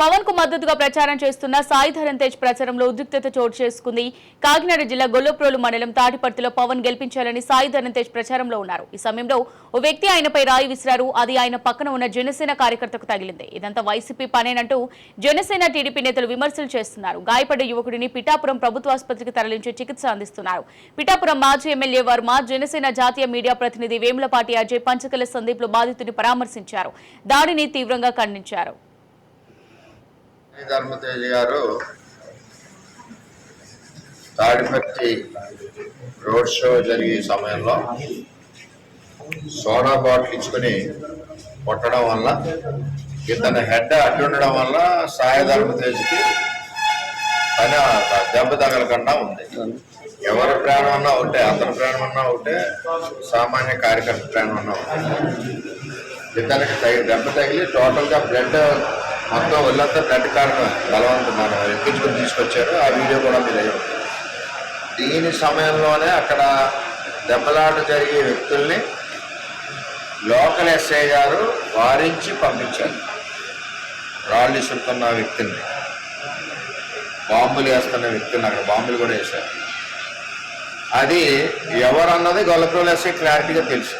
పవన్కు మద్దతుగా ప్రచారం చేస్తున్న సాయి ధరన్ తేజ్ ప్రచారంలో ఉద్రిక్తత చోటు చేసుకుంది. కాకినాడ జిల్లా గొల్లప్రోలు మండలం తాటిపర్తిలో పవన్ గెలిపించాలని సాయి ధరన్ తేజ్ ప్రచారంలో ఉన్నారు. ఈ సమయంలో ఓ వ్యక్తి ఆయనపై రాయి విసిరారు. అది ఆయన పక్కన ఉన్న జనసేన కార్యకర్తకు తగిలింది. ఇదంతా వైసీపీ పనేనంటూ జనసేన టీడీపీ నేతలు విమర్శలు చేస్తున్నారు. గాయపడ్డ యువకుడిని పిఠాపురం ప్రభుత్వ ఆసుపత్రికి తరలించి చికిత్స అందిస్తున్నారు. పిఠాపురం మాజీ ఎమ్మెల్యే వర్మ జనసేన జాతీయ మీడియా ప్రతినిధి వేములపాటి అజయ్ పంచకల సందీప్లో బాధితుని పరామర్శించారు. దాడిని తీవ్రంగా ఖండించారు. ధర్మతేజ గారు తాడిపత్రి రోడ్ షో జరిగే సమయంలో సోడా బాటిల్ ఇచ్చుకొని కొట్టడం వల్ల ఇతని హెడ్ అడ్డు ఉండడం వల్ల సాయి ధర్మతేజ్కి తన దెబ్బ తగలకుండా ఉంది. ఎవరి ప్రాణం అన్నా ఒకటే అతని ప్రాణం అన్నా ఒకటే సామాన్య కార్యకర్త ప్రాణం అన్నా ఒకటే. ఇతనికి తగి దెబ్బ తగిలి టోటల్గా బ్లడ్ మొత్తం ఒళ్ళంతా బ్లడ్ కారణం బలవంతం మనం ఎక్కించుకుని తీసుకొచ్చారు. ఆ వీడియో కూడా మీరు అయ్యారు దీని సమయంలోనే అక్కడ దెబ్బలాట జరిగే వ్యక్తుల్ని లోకల్ ఎస్ఐ గారు వారించి పంపించారు. రాళ్ళు ఇసురుతున్న వ్యక్తిని. బాంబులు వేస్తున్న వ్యక్తిని అక్కడ బాంబులు కూడా వేశారు. అది ఎవరన్నది గొల్లప్రోలు ఎస్ఐ క్లారిటీగా తెలుసు.